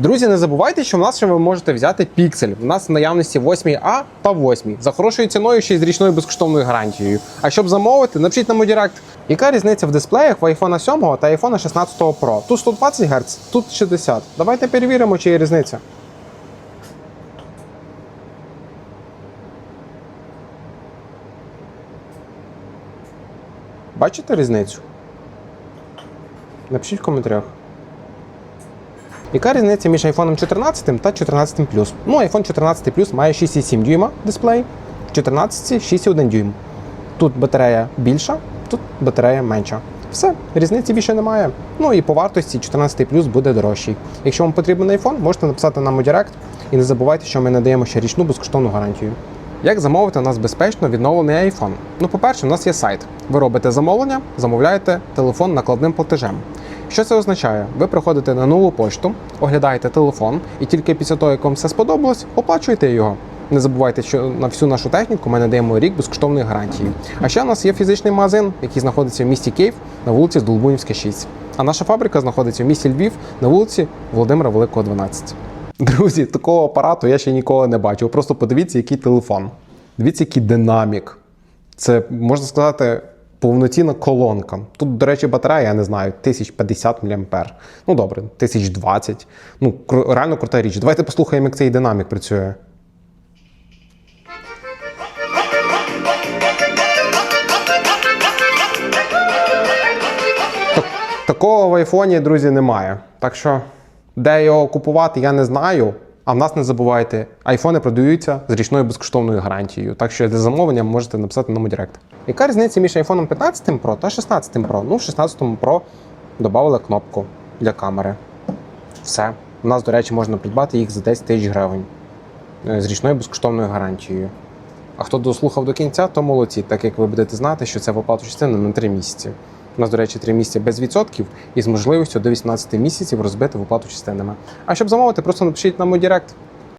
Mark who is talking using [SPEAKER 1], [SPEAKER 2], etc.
[SPEAKER 1] Друзі, не забувайте, що в нас ще ви можете взяти піксель. У нас в наявності 8А та 8 за хорошою ціною ще й з річною безкоштовною гарантією. А щоб замовити, напишіть нам у Директ. Яка різниця в дисплеях в iPhone 7 та iPhone 16 Pro? Тут 120 Гц, тут 60. Давайте перевіримо, чи є різниця. Бачите різницю? Напишіть в коментарях. Яка різниця між iPhone 14 та 14 Plus? Ну, iPhone 14 Plus має 6,7 дюйма дисплей, в 14 6,1 дюйм. Тут батарея більша, тут батарея менша. Все, різниці більше немає. Ну і по вартості 14 Plus буде дорожчий. Якщо вам потрібен iPhone, можете написати нам у Директ. І не забувайте, що ми надаємо ще річну безкоштовну гарантію. Як замовити у нас безпечно відновлений iPhone? Ну, по-перше, у нас є сайт. Ви робите замовлення, замовляєте телефон накладним платежем. Що це означає? Ви приходите на нову пошту, оглядаєте телефон, і тільки після того, як вам все сподобалось, оплачуєте його. Не забувайте, що на всю нашу техніку ми надаємо рік безкоштовної гарантії. А ще у нас є фізичний магазин, який знаходиться в місті Київ на вулиці Долбунівська, 6. А наша фабрика знаходиться в місті Львів на вулиці Володимира Великого, 12. Друзі, такого апарату я ще ніколи не бачив. Просто подивіться, який телефон. Дивіться, який динамік. Це можна сказати. Повноцінна колонка. Тут, до речі, батарея, я не знаю, 1050 мА. Ну добре, 1020. Ну, реально крута річ. Давайте послухаємо, як цей динамік працює. Такого в айфоні, друзі, немає. Так що, де його купувати, я не знаю. А в нас не забувайте, айфони продаються з річною безкоштовною гарантією. Так що для замовлення можете написати нам у Директ. Яка різниця між iPhone 15 Pro та 16 Pro? Ну, в 16 Pro додали кнопку для камери. Все. У нас, до речі, можна придбати їх за 10 тисяч гривень е, з річною безкоштовною гарантією. А хто дослухав до кінця, то молодці, так як ви будете знати, що це в оплату частини на 3 місяці. У нас, до речі, 3 місяці без відсотків і з можливістю до 18 місяців розбити в оплату частинами. А щоб замовити, просто напишіть нам у Директ.